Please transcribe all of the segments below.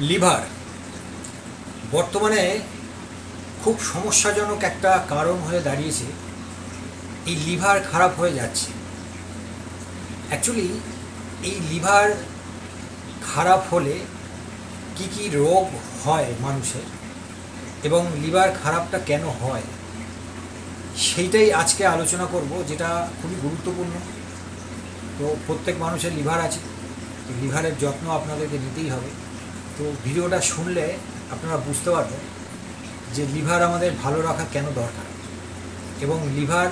Liver. বর্তমানে খুব সমস্যাজনক একটা কারণ হয়ে দাঁড়িয়েছে। এই লিভার খারাপ হয়ে যাচ্ছে। অ্যাকচুয়ালি এই লিভার খারাপ হলে কি কি রোগ হয় মানুষের এবং লিভার খারাপটা কেন হয়? সেইটাই আজকে আলোচনা করব, যেটা খুবই গুরুত্বপূর্ণ। তো প্রত্যেক মানুষের লিভার আছে। তো লিভারের যত্ন আপনাদেরকে নিতেই হবে। তো ভিডিওটা শুনলে আপনারা বুঝতে পারবেন যে লিভার আমাদের ভালো রাখা কেন দরকার? এবং লিভার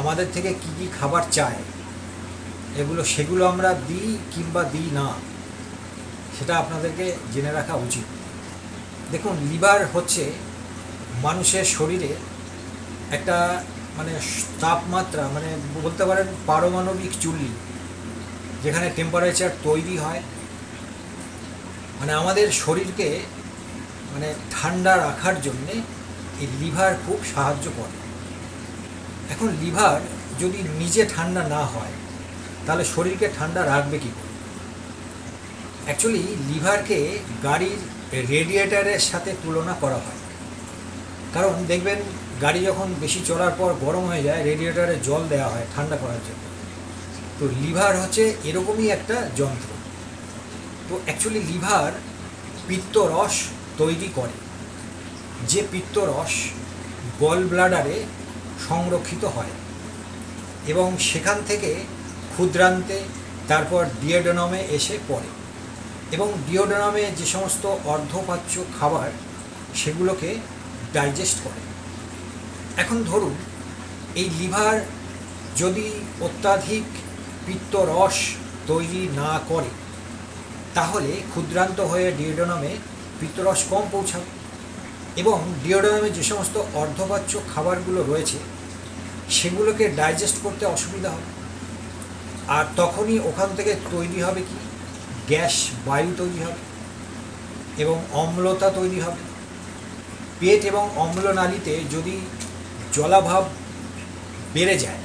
আমাদের থেকে কি কি খাবার চায়? এগুলো সেগুলো আমরা দিই কিংবা দিই না, সেটা আপনাদেরকে জেনে রাখা উচিত। দেখুন, লিভার হচ্ছে মানুষের শরীরে একটা মানে তাপমাত্রা মানে বলতে পারেন পারমাণবিক চুল্লি, যেখানে টেম্পারেচার তৈরি হয় মানে আমাদের শরীরকে মানে ঠান্ডা রাখার জন্যে এই লিভার খুব সাহায্য করে। এখন লিভার যদি নিজে ঠান্ডা না হয়, তাহলে শরীরকে ঠান্ডা রাখবে কী অ্যাকচুয়ালি লিভারকে গাড়ির রেডিয়েটারের সাথে তুলনা করা হয়। কারণ দেখবেন, গাড়ি যখন বেশি চলার পর গরম হয়ে যায় রেডিয়েটারে জল দেওয়া হয় ঠান্ডা করার জন্য। তো লিভার হচ্ছে এরকমই একটা যন্ত্র। তো অ্যাকচুয়ালি লিভার পিত্তরস তৈরি করে, যে পিত্তরস গল ব্লাডারে সংরক্ষিত হয় এবং সেখান থেকে ক্ষুদ্রান্তে, তারপর ডিওডোনামে এসে পড়ে এবং ডিওডোনামে যে সমস্ত অর্ধপাচ্য খাবার সেগুলোকে ডাইজেস্ট করে। এখন ধরুন, এই লিভার যদি অত্যাধিক পিত্তরস তৈরি না করে তাহলে ক্ষুদ্রান্ত হয়ে ডিওডোনামে পিত্তরস কম পৌঁছাবে এবং ডিওডোনামে যে সমস্ত অর্ধপাচ্য খাবারগুলো রয়েছে, সেগুলোকে ডাইজেস্ট করতে অসুবিধা হবে। আর তখনই ওখান থেকে তৈরি হবে কি? গ্যাস, বায়ু তৈরি হবে এবং অম্লতা তৈরি হবে। পেট এবং অম্লনালীতে যদি জলাভাব বেড়ে যায়,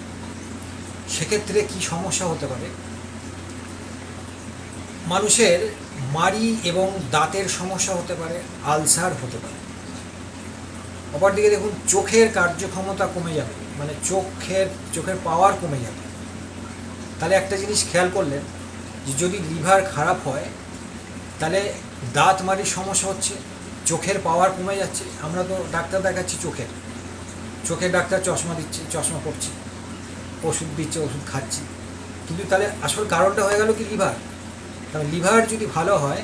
সেক্ষেত্রে কি সমস্যা হতে পারে? মানুষের মাড়ি এবং দাঁতের সমস্যা হতে পারে, আলসার হতে পারে। অপরদিকে দেখুন, চোখের কার্যক্ষমতা কমে যাবে মানে চোখের চোখের পাওয়ার কমে যাবে। তাহলে একটা জিনিস খেয়াল করলেন, যে যদি লিভার খারাপ হয়, তাহলে দাঁত মারির সমস্যা হচ্ছে, চোখের পাওয়ার কমে যাচ্ছে। আমরা তো ডাক্তার দেখাচ্ছি চোখের। চোখের ডাক্তার চশমা দিচ্ছে, চশমা পড়ছি ওষুধ দিচ্ছে, ওষুধ খাচ্ছি। কিন্তু তাহলে আসল কারণটা হয়ে গেল কি লিভার তাহলে লিভার যদি ভালো হয়,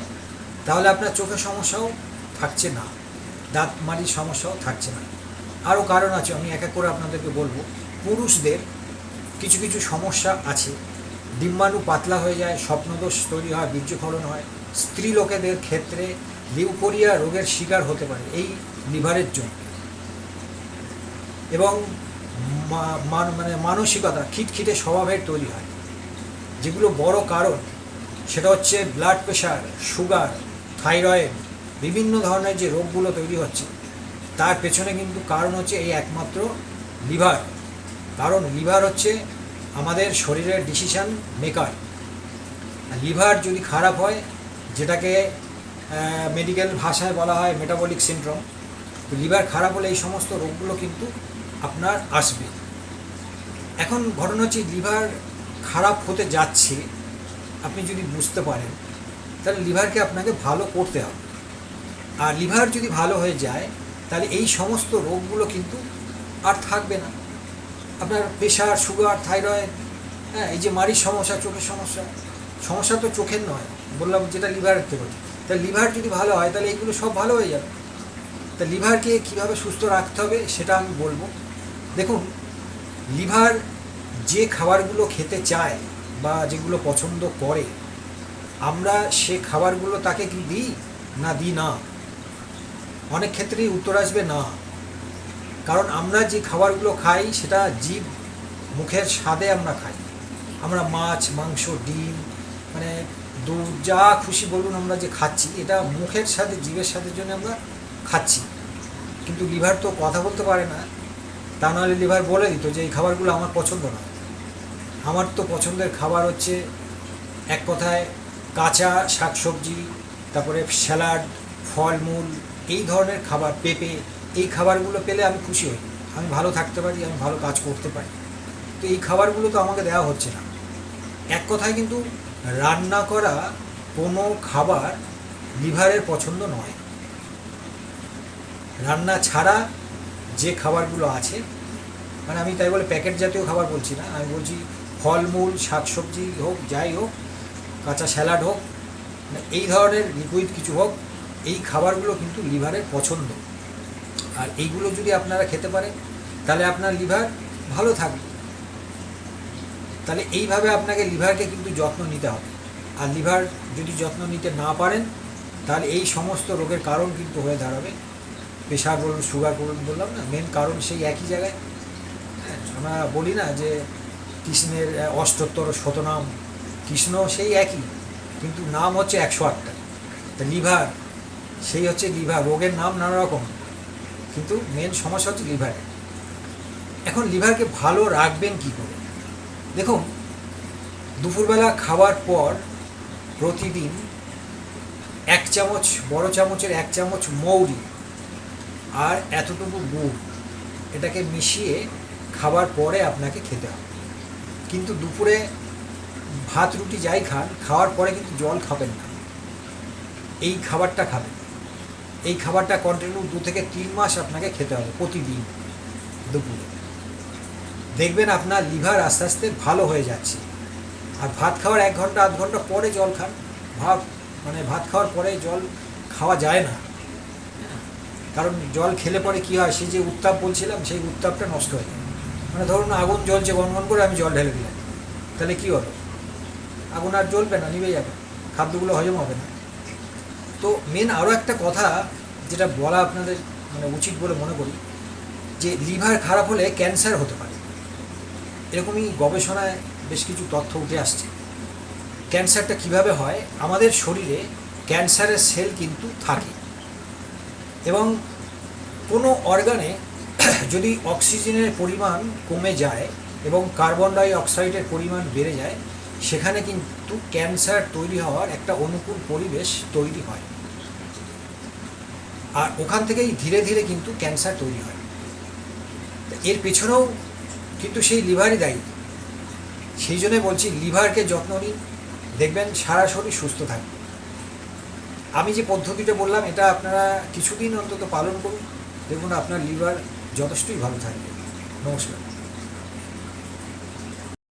তাহলে আপনার চোখের সমস্যাও থাকছে না। দাঁত মারির সমস্যাও থাকছে না। আরও কারণ আছে, আমি এক এক করে আপনাদেরকে বলব। পুরুষদের কিছু কিছু সমস্যা আছে। ডিম্বাণু পাতলা হয়ে যায়, স্বপ্নদোষ তৈরি হয়, বীর্যক্ষরণ হয়। স্ত্রী লোকেদের ক্ষেত্রে লিউকোরিয়া রোগের শিকার হতে পারে, এই লিভারের জন্য। এবং মানে মানসিকতা, খিটখিটে স্বভাবের তৈরি হয়। যেগুলো বড় কারণ সেটা হচ্ছে ব্লাড প্রেশার সুগার থাইরয়েড বিভিন্ন ধরনের যে রোগগুলো তৈরি হচ্ছে, তার পেছনে কিন্তু কারণ হচ্ছে এই একমাত্র লিভার কারণ লিভার হচ্ছে আমাদের শরীরের ডিসিশান মেকার লিভার যদি খারাপ হয়, যেটাকে মেডিকেল ভাষায় বলা হয় মেটাবলিক সিনড্রোম তো লিভার খারাপ হলে এই সমস্ত রোগগুলো কিন্তু আপনার আসবে। এখন ঘটনা হচ্ছে লিভার খারাপ হতে যাচ্ছে আপনি যদি বুঝতে পারেন, তাহলে লিভারকে আপনাকে ভালো করতে হবে। আর লিভার যদি ভালো হয়ে যায়, তাহলে এই সমস্ত রোগগুলো কিন্তু আর থাকবে না। আপনার প্রেশার, সুগার, থাইরয়েড হ্যাঁ এই যে মারির সমস্যা, চোখের সমস্যা সমস্যা তো চোখের নয়, বললাম যেটা লিভারের থেকে তাহলে লিভার যদি ভালো হয়, তাহলে এইগুলো সব ভালো হয়ে যাবে। তা লিভারকে কীভাবে সুস্থ রাখতে হবে, সেটা আমি বলব। দেখুন, লিভার যে খাবারগুলো খেতে চায় বা যেগুলো পছন্দ করে, আমরা সে খাবারগুলো তাকে কি দিই? না দিই না। অনেক ক্ষেত্রেই উত্তর আসবে না। কারণ আমরা যে খাবারগুলো খাই, সেটা জীব মুখের স্বাদে আমরা খাই। আমরা মাছ, মাংস, ডিম মানে দুধ, যা খুশি বলুন আমরা যে খাচ্ছি, এটা মুখের সাথে, জীবের সাথে জন্য আমরা খাচ্ছি। কিন্তু লিভার তো কথা বলতে পারে না। তা নাহলে লিভার বলে দিত যে, এই খাবারগুলো আমার পছন্দ না। আমার তো পছন্দের খাবার হচ্ছে এক কথায় কাঁচা শাকসবজি, তারপরে স্যালাড, ফলমূল, এই ধরনের খাবার, পেঁপে, এই খাবারগুলো পেলে আমি খুশি হই। আমি ভালো থাকতে পারি, আমি ভালো কাজ করতে পারি। তো এই খাবারগুলো তো আমাকে দেওয়া হচ্ছে না। এক কথায় কিন্তু রান্না করা কোনো খাবার লিভারের পছন্দ নয়। রান্না ছাড়া যে খাবারগুলো আছে মানে আমি তাই বলে প্যাকেট জাতীয় খাবার বলছি না, আমি বলছি ফলমূল শাকসবজি হোক যাই হোক কাঁচা স্যালাড হোক মানে এই ধরনের লিকুইড কিছু হোক এই খাবারগুলো কিন্তু লিভারের পছন্দ। আর এইগুলো যদি আপনারা খেতে পারেন তাহলে আপনার লিভার ভালো থাকবে। তাহলে এইভাবে আপনাকে লিভারকে কিন্তু যত্ন নিতে হবে। আর লিভার যদি যত্ন নিতে না পারেন তাহলে এই সমস্ত রোগের কারণ কিন্তু হয়ে দাঁড়াবে। প্রেশার বলুন সুগার বলুন বললাম না মেন কারণ সেই একই জায়গায়। হ্যাঁ, আমরা বলি না যে কৃষ্ণের অষ্টোত্তর, শতনাম, কৃষ্ণ সেই একই, কিন্তু নাম হচ্ছে একশো আটটা। তা লিভার, সেই হচ্ছে লিভার, রোগের নাম নানা রকম, কিন্তু মেন সমস্যা হচ্ছে লিভারে এখন লিভারকে ভালো রাখবেন কি করে? দেখুন, দুপুরবেলা খাওয়ার পর প্রতিদিন এক চামচ, বড় চামচের এক চামচ মৌরি আর এতটুকু গুড়, এটাকে মিশিয়ে খাবার পরে আপনাকে খেতে হবে। কিন্তু দুপুরে ভাত, রুটি যাই খান, খাওয়ার পরে কিন্তু জল খাবেন না। এই খাবারটা খাবেন। এই খাবারটা কন্টিনিউ দু থেকে তিন মাস আপনাকে খেতে হবে প্রতিদিন দুপুরে। দেখবেন আপনার লিভার আস্তে আস্তে ভালো হয়ে যাচ্ছে। আর ভাত খাওয়ার এক ঘণ্টা, আধ ঘণ্টা পরে জল খান। ভাত মানে ভাত খাওয়ার পরে জল খাওয়া যায় না। কারণ জল খেলে পরে কি হয়, সেই যে উত্তাপ বলছিলাম, সেই উত্তাপটা নষ্ট হয়ে যায়। মানে ধরুন আগুন জ্বলছে গনগন করে আমি জল ঢেলে দিলাম। তাহলে কী হবে? আগুন আর জ্বলবে না, নিভে যাবে। খাদ্যগুলো হজম হবে না। তো মেন আরও একটা কথা যেটা বলা আপনাদের মানে উচিত বলে মনে করি, যে লিভার খারাপ হলে ক্যান্সার হতে পারে। এরকমই গবেষণায় বেশ কিছু তথ্য উঠে আসছে। ক্যান্সারটা কীভাবে হয়? আমাদের শরীরে ক্যান্সারের সেল কিন্তু থাকে। এবং কোনো অর্গানে যদি অক্সিজেনের পরিমাণ কমে যায় এবং কার্বন ডাই অক্সাইডের পরিমাণ বেড়ে যায়, সেখানে কিন্তু ক্যান্সার তৈরি হওয়ার একটা অনুকূল পরিবেশ তৈরি হয়। আর ওখান থেকেই ধীরে ধীরে কিন্তু ক্যান্সার তৈরি হয়। এর পেছনেও কিন্তু সেই লিভারই দায়ী। সেই জন্য বলছি, লিভারকে যত্ন নিন, দেখবেন সারা শরীর সুস্থ থাকবে। আমি যে পদ্ধতিটা বললাম, এটা আপনারা কিছুদিন অন্তত পালন করুন। দেখুন, আপনার লিভার যথেষ্টই ভালো থাকবে নমস্কার